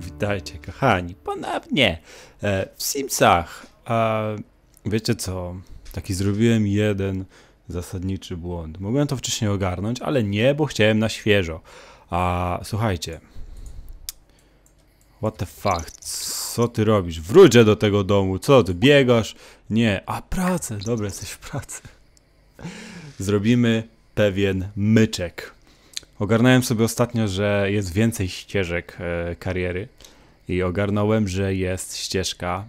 Witajcie, kochani. Ponownie e, w Simsach. A wiecie co? Taki zrobiłem jeden zasadniczy błąd. Mogłem to wcześniej ogarnąć, ale nie, bo chciałem na świeżo. A słuchajcie. What the fuck? Co ty robisz? Wróćcie do tego domu. Co ty biegasz? Nie. A pracę. Dobra, jesteś w pracy. Zrobimy pewien myczek. Ogarnąłem sobie ostatnio, że jest więcej ścieżek e, kariery i ogarnąłem, że jest ścieżka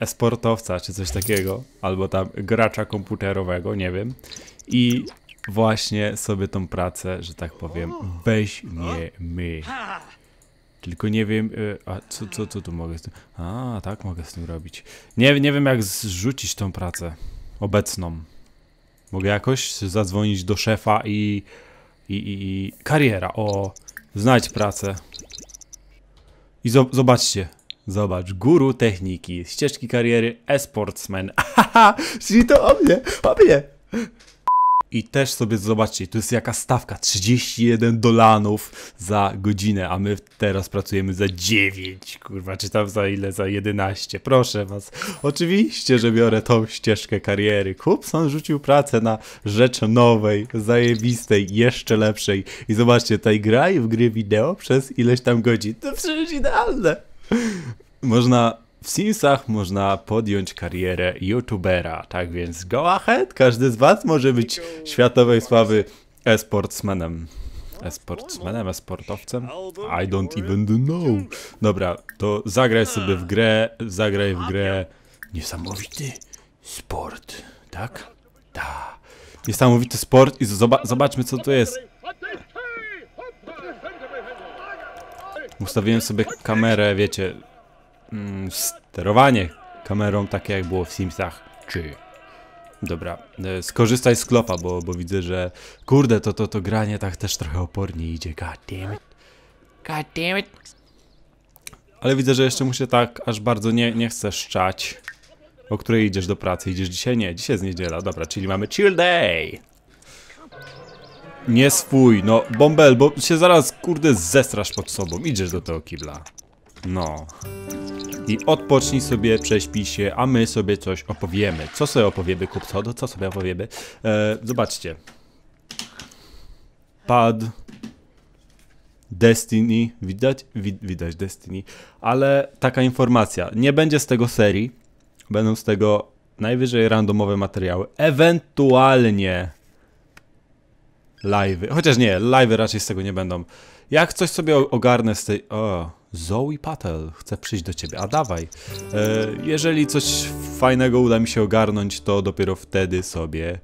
esportowca czy coś takiego, albo tam gracza komputerowego, nie wiem. I właśnie sobie tą pracę, że tak powiem, weźmiemy. Tylko nie wiem, e, a co, co, co tu mogę z tym? A, tak mogę z tym robić. Nie, nie wiem jak zrzucić tą pracę obecną. Mogę jakoś zadzwonić do szefa i i, i, i kariera. O, znajdź pracę. I zo zobaczcie. Zobacz, guru techniki, ścieżki kariery, e-sportsman. Haha, czyli to o mnie, o mnie. I też sobie zobaczcie, tu jest jaka stawka, 31 dolarów za godzinę, a my teraz pracujemy za 9, kurwa, czy tam za ile, za 11, proszę was. Oczywiście, że biorę tą ścieżkę kariery. Kupson rzucił pracę na rzecz nowej, zajebistej, jeszcze lepszej. I zobaczcie, tutaj graj w gry wideo przez ileś tam godzin. To przecież idealne. Można w Simsach można podjąć karierę youtubera, tak więc go ahead, każdy z was może być światowej sławy e-sportsmanem. E-sportsmanem, e-sportowcem? I don't even know. Dobra, to zagraj sobie w grę, zagraj w grę. Niesamowity sport, tak? Da. Niesamowity sport i zoba zobaczmy co to jest. Ustawiłem sobie kamerę, wiecie, mm, sterowanie kamerą takie jak było w Simsach. Czy... Dobra, e, skorzystaj z klopa, bo, bo widzę, że kurde, to, to, to granie tak też trochę opornie idzie. God damn it. God damn it. Ale widzę, że jeszcze muszę tak aż bardzo nie, nie chcę szczać. O której idziesz do pracy? Idziesz dzisiaj? Nie, dzisiaj jest niedziela. Dobra, czyli mamy chill day. Nie swój, no Bombel, bo się zaraz kurde zestrasz pod sobą. Idziesz do tego kibla. No. I odpocznij sobie, prześpij się, a my sobie coś opowiemy. Co sobie opowiemy, kupco? Co sobie opowiemy? E, zobaczcie. Pad. Destiny. Widać? Wi widać Destiny. Ale taka informacja. Nie będzie z tego serii. Będą z tego najwyżej randomowe materiały. Ewentualnie live'y. Chociaż nie, live'y raczej z tego nie będą. Jak coś sobie ogarnę z tej... O, Zoe Patel chce przyjść do ciebie. A dawaj. E, jeżeli coś fajnego uda mi się ogarnąć, to dopiero wtedy sobie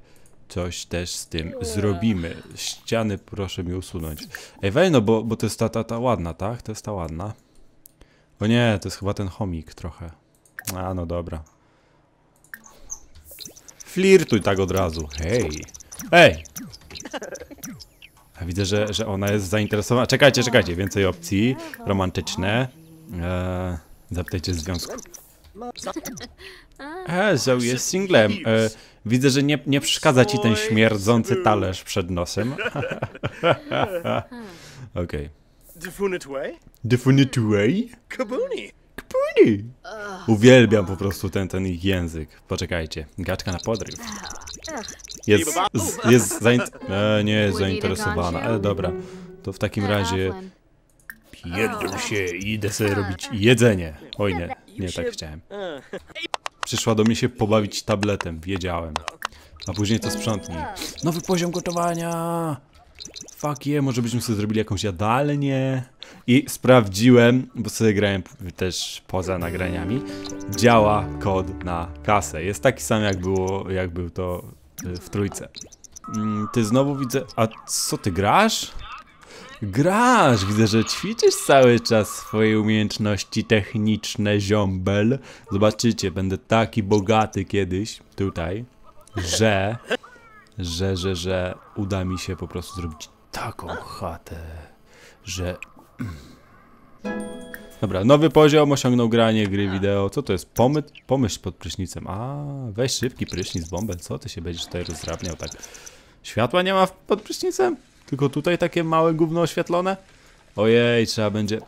coś też z tym zrobimy. Ściany proszę mi usunąć. Ej, wej no, bo, bo to jest ta, ta, ta ładna, tak? To jest ta ładna. O nie, to jest chyba ten chomik trochę. A, no dobra. Flirtuj tak od razu. Hej. Ej! A widzę, że, że ona jest zainteresowana. Czekajcie, czekajcie, więcej opcji romantyczne. Eee, zapytajcie związku. E, Zoe jest singlem. E, widzę, że nie, nie przeszkadza ci ten śmierdzący talerz przed nosem. Okej. Okay. Defunitway? Defunitway? Kabuni! Kabuni! Uwielbiam po prostu ten, ten ich język. Poczekajcie. Gaczka na podryw. Jest, jest zaint... E, nie jest zainteresowana. E, dobra. To w takim razie... Pierdol się i idę sobie robić jedzenie. Oj nie, nie tak chciałem. Przyszła do mnie się pobawić tabletem, wiedziałem. A później to sprzątnij. Nowy poziom gotowania! Fuck yeah, może byśmy sobie zrobili jakąś jadalnię. I sprawdziłem, bo sobie grałem też poza nagraniami, działa kod na kasę. Jest taki sam jak było, jak był to w trójce. Mm, ty znowu widzę... A co, ty grasz? Grasz! Widzę, że ćwiczysz cały czas swoje umiejętności techniczne, ziombel. Zobaczycie, będę taki bogaty kiedyś, tutaj, że... Że, że, że uda mi się po prostu zrobić taką chatę, że... Dobra, nowy poziom osiągnął granie gry wideo. Co to jest? Pomyt, pomyśl pod prysznicem. A, weź szybki prysznic, bombel. Co ty się będziesz tutaj rozdrabniał tak? Światła nie ma pod prysznicem? Tylko tutaj takie małe gówno oświetlone? Ojej, trzeba będzie...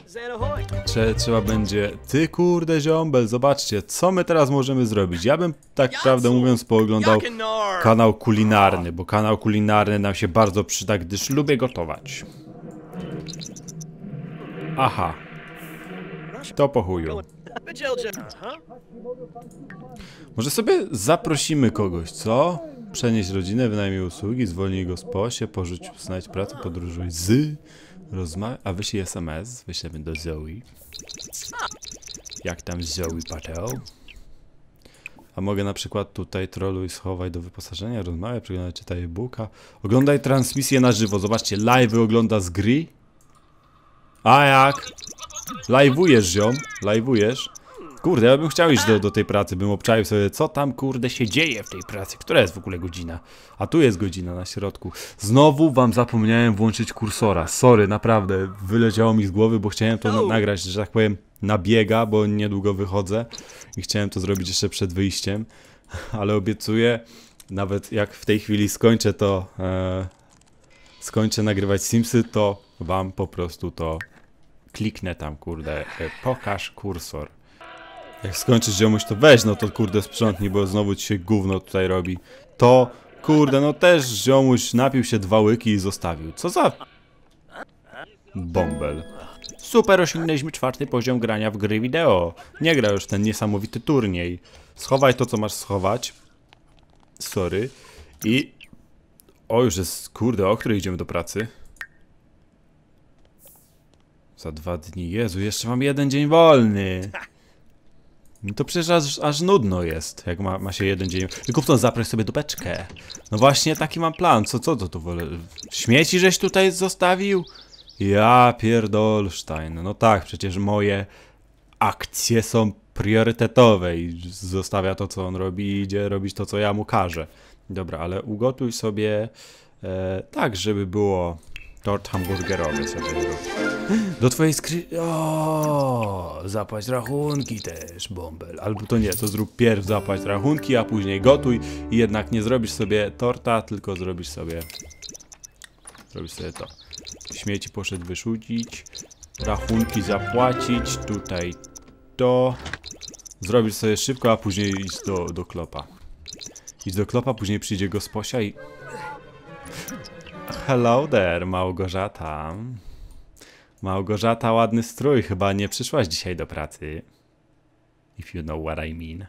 Trze, trzeba będzie... Ty kurde ziombel, zobaczcie, co my teraz możemy zrobić? Ja bym, tak prawdę mówiąc, pooglądał kanał kulinarny, bo kanał kulinarny nam się bardzo przyda, gdyż lubię gotować. Aha. To po chuju. Może sobie zaprosimy kogoś, co? Przenieść rodzinę, wynajmij usługi, zwolnij go z posie, porzuć, znajdź pracę, podróżuj z... Rozma... A wyślij SMS, wyślemy do Zoe. Jak tam Zoe Patel? A mogę na przykład tutaj troluj, schowaj do wyposażenia, rozmawiaj, przeglądaj, czytaj e-booka. Oglądaj transmisję na żywo, zobaczcie, live ogląda z gry. A jak? Live'ujesz, ziom, live'ujesz. Kurde, ja bym chciał iść do, do tej pracy, bym obczaił sobie, co tam kurde się dzieje w tej pracy. Która jest w ogóle godzina? A tu jest godzina na środku. Znowu wam zapomniałem włączyć kursora. Sorry, naprawdę, wyleciało mi z głowy, bo chciałem to na nagrać, że tak powiem, na biega, bo niedługo wychodzę i chciałem to zrobić jeszcze przed wyjściem, ale obiecuję, nawet jak w tej chwili skończę to, e, skończę nagrywać Simsy, to wam po prostu to kliknę tam, kurde, e, pokaż kursor. Jak skończysz ziomuś, to weź, no to kurde sprzątnij, bo znowu ci się gówno tutaj robi. To, kurde, no też ziomuś napił się dwa łyki i zostawił. Co za... Bąbel. Super, osiągnęliśmy czwarty poziom grania w gry wideo. Nie gra już ten niesamowity turniej. Schowaj to, co masz schować. Sorry. I... O, już jest, kurde, o której idziemy do pracy? Za dwa dni. Jezu, jeszcze mam jeden dzień wolny. No to przecież aż, aż nudno jest, jak ma, ma się jeden dzień. Tylko w tą zaproś sobie dupeczkę. No właśnie taki mam plan. Co, co to tu wolę? Śmieci żeś tutaj zostawił? Ja pierdolstein. No tak, przecież moje akcje są priorytetowe i zostawia to, co on robi i idzie robić to, co ja mu każę. Dobra, ale ugotuj sobie e, tak, żeby było tort hamburgerowy sobie zrób. Do twojej skrzy... O, zapłać rachunki też, bąbel. Albo to nie, to zrób pierw zapłać rachunki, a później gotuj i jednak nie zrobisz sobie torta, tylko zrobisz sobie... Zrobisz sobie to. Śmieci poszedł wyrzucić, rachunki zapłacić, tutaj to... Zrobisz sobie szybko, a później idź do, do klopa. Idź do klopa, później przyjdzie gosposia i... Hello there, Małgorzata. Małgorzata, ładny strój. Chyba nie przyszłaś dzisiaj do pracy. If you know what I mean.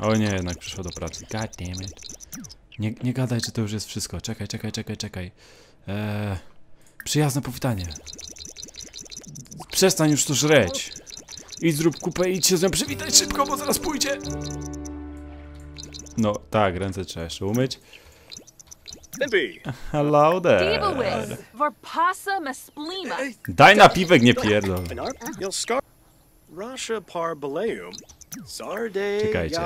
O nie, jednak przyszła do pracy. God damn it. Nie, nie gadaj, że to już jest wszystko. Czekaj, czekaj, czekaj, czekaj. Eee, przyjazne powitanie. Przestań już to żreć. Idź zrób kupę i idź się z nią przywitać szybko, bo zaraz pójdzie. No tak, ręce trzeba jeszcze umyć. Limpy. Hello there. Diebowis, Varpasa Mesplima. Daj napiwek, nie pierdol. Rasha Czekajcie.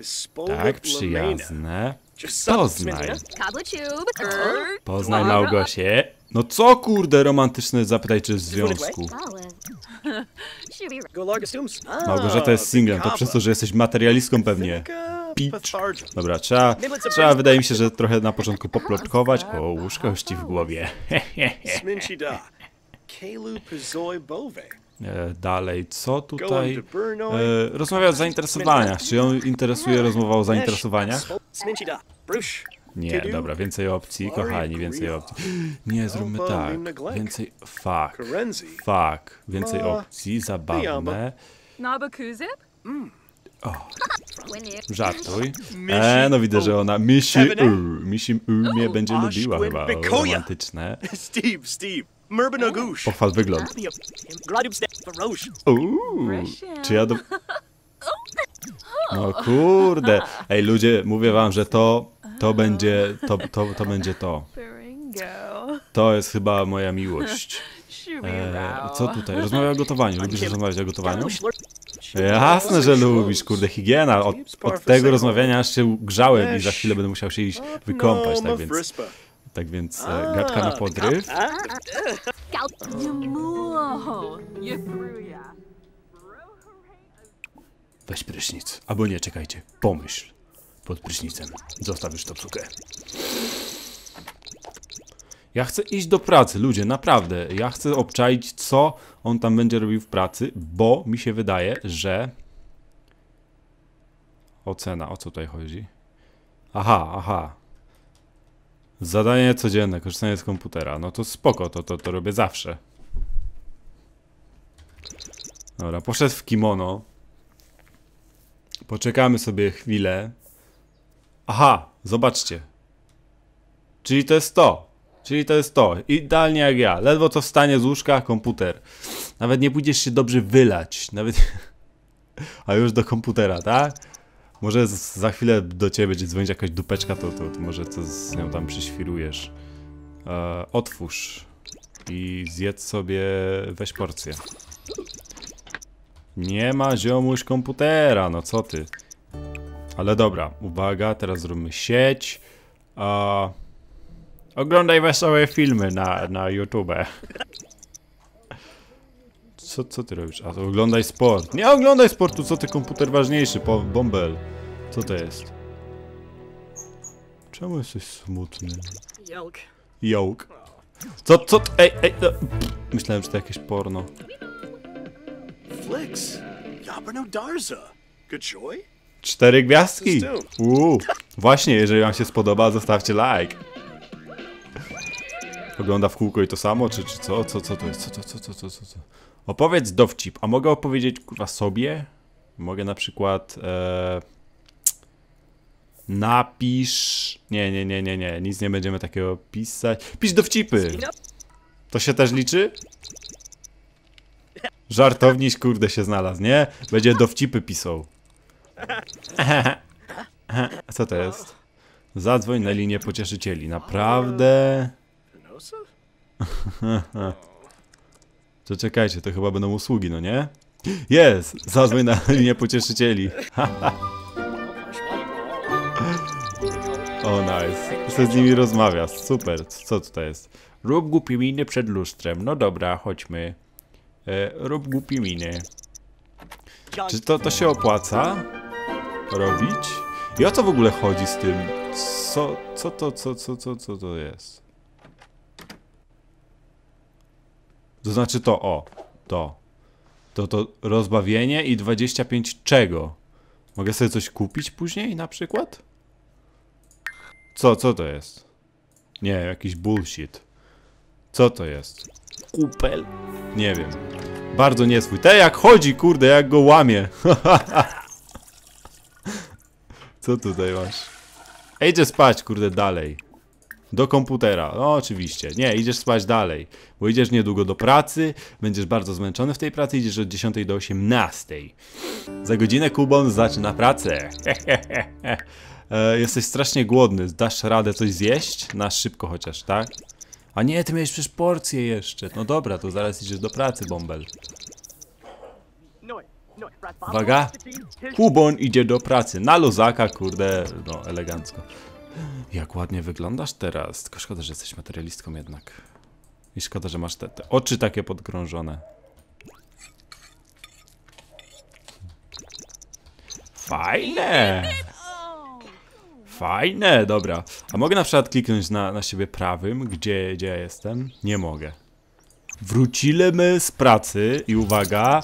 Spola Tak, przyjazne. Poznaj. Poznaj Małgosię. No co kurde romantyczne zapytaj czy w związku. Małgorzata jest singlem, to przez to, że jesteś materialistką pewnie. Peach. Dobra, trzeba, trzeba wydaje mi się, że trochę na początku poplotkować. O, łóżkości w głowie. E, Dalej, co tutaj? E, rozmawia o zainteresowaniach. Czy ją interesuje rozmowa o zainteresowaniach? Nie, dobra, więcej opcji, kochani, więcej opcji. Nie, zróbmy tak. Więcej, fuck, fuck. Więcej opcji, zabawne. Nabakuzip? Żartuj. E, no widzę, że ona misi, u, misi u mnie będzie lubiła chyba o, romantyczne. Steve, Steve. Pochwal wygląd. Uuu, czy ja do... No kurde. Ej, ludzie, mówię wam, że to, to będzie, to, to, to będzie to. To jest chyba moja miłość. E, co tutaj? Rozmawia o gotowaniu. Lubisz rozmawiać o gotowaniu? No, Jasne, że lubisz, kurde, higiena. Od, od tego rozmawiania aż się grzałem i za chwilę będę musiał się iść wykąpać, tak więc, tak więc e, gadka na podryw. Weź prysznic. Albo nie, czekajcie. Pomyśl. Pod prysznicem. Zostaw już to psukę. Ja chcę iść do pracy, ludzie, naprawdę. Ja chcę obczaić, co on tam będzie robił w pracy, bo mi się wydaje, że... Ocena, o co tutaj chodzi? Aha, aha. Zadanie codzienne, korzystanie z komputera. No to spoko, to, to, to robię zawsze. Dobra, poszedł w kimono. Poczekamy sobie chwilę. Aha, zobaczcie. Czyli to jest to. Czyli to jest to. Idealnie jak ja. Ledwo co wstanie z łóżka, komputer. Nawet nie pójdziesz się dobrze wylać. Nawet... A już do komputera, tak? Może za chwilę do ciebie będzie dzwonić jakaś dupeczka, to, to, to może co z nią tam przyświrujesz. E, otwórz. I zjedz sobie, weź porcję. Nie ma ziomuś komputera, no co ty. Ale dobra, uwaga, teraz zróbmy sieć. A... Oglądaj wesołe filmy na, na YouTube. Co, co ty robisz? A to oglądaj sport. Nie oglądaj sportu, co ty komputer ważniejszy, po, bąbel. Co to jest? Czemu jesteś smutny? Yelk. Jołk. Co, co, ej, ej, no, pff, myślałem, że to jakieś porno. Flicks. Yabano Darza. Cztery gwiazdki! Uuu. Właśnie, jeżeli wam się spodoba, zostawcie like. Ogląda w kółko i to samo, czy, czy co? Co, co to jest? Co, co, co, co, co, co? Opowiedz dowcip. A mogę opowiedzieć, kurwa, sobie? Mogę na przykład... E... Napisz... Nie, nie, nie, nie, nie. Nic nie będziemy takiego pisać. Pisz dowcipy! To się też liczy? Żartowniś, kurde, się znalazł, nie? Będzie dowcipy pisał. Co to jest? Zadzwoń na linię pocieszycieli. Naprawdę? Penosa? To czekajcie, to chyba będą usługi, no nie? Jest! Zadzwoń na linię pocieszycieli. O, nice. Chcę z nimi rozmawia. Super. Co tutaj jest? Rób głupi miny przed lustrem. No dobra, chodźmy. E, rób głupi miny. Czy to, to się opłaca robić? I o co w ogóle chodzi z tym? Co, co to, co, co, co, co to jest? To znaczy to, o, to. To to rozbawienie i 25 czego? Mogę sobie coś kupić później na przykład? Co, co to jest? Nie, jakiś bullshit. Co to jest? Kupel? Nie wiem. Bardzo nie swój. Te jak chodzi, kurde, jak go łamie. Co tutaj masz? Ej, Idzie spać, kurde, dalej. Do komputera. No, oczywiście. Nie, idziesz spać dalej. Bo idziesz niedługo do pracy, będziesz bardzo zmęczony w tej pracy, idziesz od 10 do 18. Za godzinę Kubon zaczyna pracę. e, jesteś strasznie głodny. Dasz radę coś zjeść? Na szybko chociaż, tak? A nie, ty miałeś przecież porcję jeszcze. No dobra, to zaraz idziesz do pracy, Bąbel. Uwaga. Kubon idzie do pracy. Na luzaka, kurde, no elegancko. Jak ładnie wyglądasz teraz. Tylko szkoda, że jesteś materialistką jednak. I szkoda, że masz te, te oczy takie podkrążone. Fajne! Fajne, dobra. A mogę na przykład kliknąć na, na siebie prawym, gdzie, gdzie ja jestem? Nie mogę. Wrócimy z pracy i uwaga,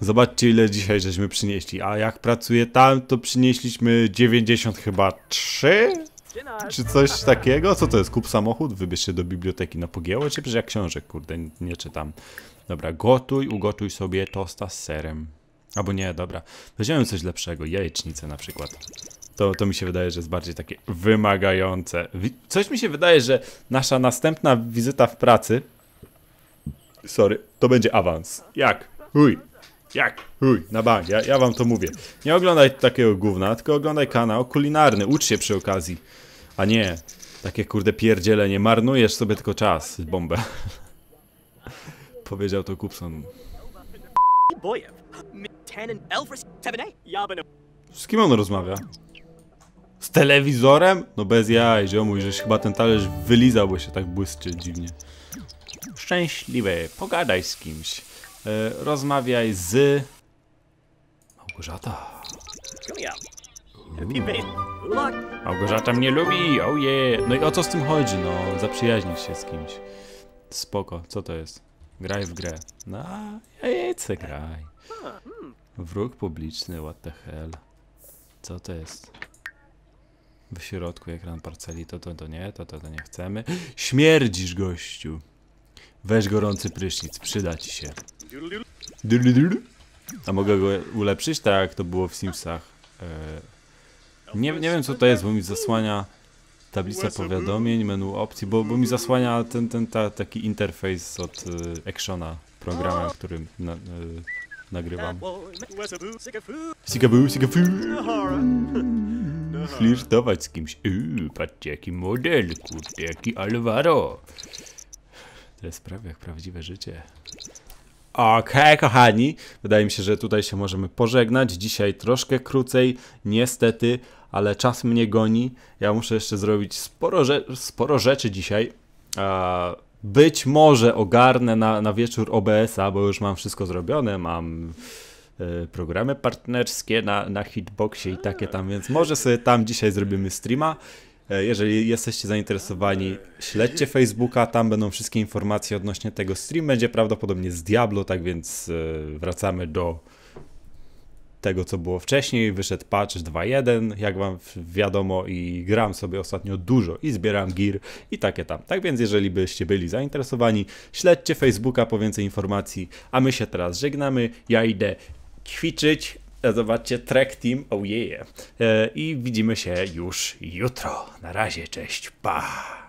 zobaczcie ile dzisiaj żeśmy przynieśli. A jak pracuję tam, to przynieśliśmy 90 chyba 3? Czy coś takiego? Co to jest? Kup samochód? Wybierz się do biblioteki na pogiełę? Czy przecież jak książek, kurde, nie, czytam. Dobra, gotuj, ugotuj sobie tosta z serem. Albo nie, dobra. Weźmiemy coś lepszego, jajecznicę na przykład. To, to mi się wydaje, że jest bardziej takie wymagające. Coś mi się wydaje, że nasza następna wizyta w pracy Sorry, to będzie awans. Jak? Chuj. Jak? Chuj, na bank, ja, ja wam to mówię. Nie oglądaj takiego gówna, tylko oglądaj kanał kulinarny, ucz się przy okazji. A nie, takie kurde pierdzielenie, marnujesz sobie tylko czas, bombę. Powiedział to Kupson. Z kim on rozmawia? Z telewizorem? No bez jaj, ziomuj, żeś chyba ten talerz wylizał, bo się tak błyszczy dziwnie. Szczęśliwy, pogadaj z kimś. E, rozmawiaj z... Małgorzata. Małgorzata mnie lubi, oh yeah. No i o co z tym chodzi, no? Zaprzyjaźnić się z kimś. Spoko, co to jest? Graj w grę. No, jajce graj. Wróg publiczny, what the hell. Co to jest? W środku ekran parceli, to to, to nie, to to, to nie chcemy. Śmierdzisz, gościu. Weź gorący prysznic, przyda ci się. A mogę go ulepszyć, tak jak to było w Simsach. E, nie, nie wiem co to jest, bo mi zasłania tablica powiadomień, menu opcji, bo, bo mi zasłania ten, ten ta, taki interfejs od y, Actiona, programem, którym na, y, nagrywam. Sikabu, sikabu. Flirtować z kimś. Uuu, patrzcie jaki model, kurde, jaki Alvaro. To jest prawie jak prawdziwe życie. Okej, kochani, wydaje mi się, że tutaj się możemy pożegnać. Dzisiaj troszkę krócej, niestety, ale czas mnie goni. Ja muszę jeszcze zrobić sporo, rze sporo rzeczy dzisiaj. A, być może ogarnę na, na wieczór OBS-a, bo już mam wszystko zrobione. Mam e, programy partnerskie na, na Hitboxie i takie tam, więc może sobie tam dzisiaj zrobimy streama. E, Jeżeli jesteście zainteresowani, śledźcie Facebooka, tam będą wszystkie informacje odnośnie tego. Stream będzie prawdopodobnie z Diablo, tak więc e, wracamy do tego, co było wcześniej. Wyszedł patch 2.1, jak wam wiadomo, i gram sobie ostatnio dużo i zbieram gear i takie tam. Tak więc, jeżeli byście byli zainteresowani, śledźcie Facebooka po więcej informacji, a my się teraz żegnamy. Ja idę ćwiczyć. Zobaczcie, Trek Team, oh yeah. E, I widzimy się już jutro. Na razie, cześć, pa!